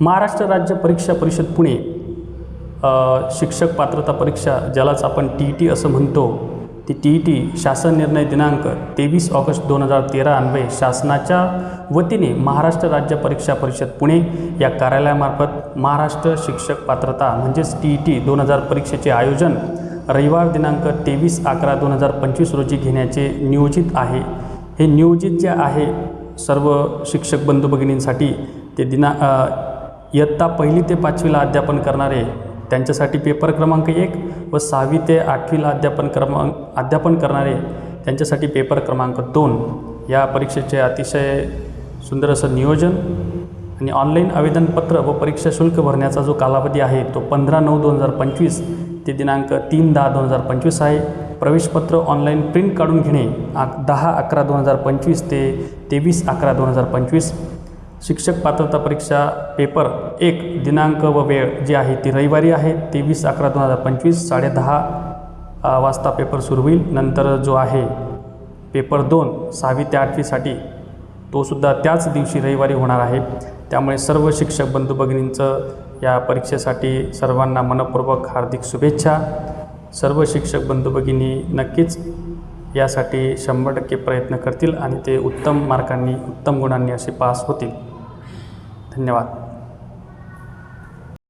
महाराष्ट्र राज्य परीक्षा परिषद पुणे शिक्षक पात्रता परीक्षा ज्यालाच आपण टी ई टी असं म्हणतो ती टी ई टी शासन निर्णय दिनांक तेवीस ऑगस्ट दोन हजार तेरा अन्वये शासनाच्या वतीने महाराष्ट्र राज्य परीक्षा परिषद पुणे या कार्यालयामार्फत महाराष्ट्र शिक्षक पात्रता म्हणजेच टी ई टी दोन हजार परीक्षेचे आयोजन रविवार दिनांक तेवीस अकरा दोन हजार पंचवीस रोजी घेण्याचे नियोजित आहे. हे नियोजित जे आहे सर्व शिक्षक बंधू भगिनींसाठी ते दिना इयत्ता पहिली ते पाचवीला अध्यापन करणारे त्यांच्यासाठी पेपर क्रमांक एक व सहावी ते आठवीला अध्यापन क्रमांक अध्यापन करणारे त्यांच्यासाठी पेपर क्रमांक दोन. या परीक्षेचे अतिशय सुंदर असं नियोजन आणि ऑनलाईन आवेदनपत्र व परीक्षा शुल्क भरण्याचा जो कालावधी आहे तो पंधरा नऊ दोन हजार पंचवीस ते दिनांक तीन दहा दोन हजार पंचवीस आहे. प्रवेशपत्र ऑनलाईन प्रिंट काढून घेणे आ दहा अकरा दोन हजार पंचवीस ते तेवीस अकरा दोन हजार पंचवीस. शिक्षक पात्रता परीक्षा पेपर एक दिनांक व वेळ जी आहे ती रविवारी आहे. तेवीस अकरा दोन हजार पंचवीस साडेदहा वाजता पेपर सुरू होईल. नंतर जो आहे पेपर दोन सहावी ते आठवीसाठी तोसुद्धा त्याच दिवशी रविवारी होणार आहे. त्यामुळे सर्व शिक्षक बंधू भगिनींचं या परीक्षेसाठी सर्वांना मनपूर्वक हार्दिक शुभेच्छा. सर्व शिक्षक बंधू भगिनी नक्कीच यासाठी शंभर टक्के प्रयत्न करतील आणि ते उत्तम मार्कांनी उत्तम गुणांनी असे पास होतील. धन्यवाद.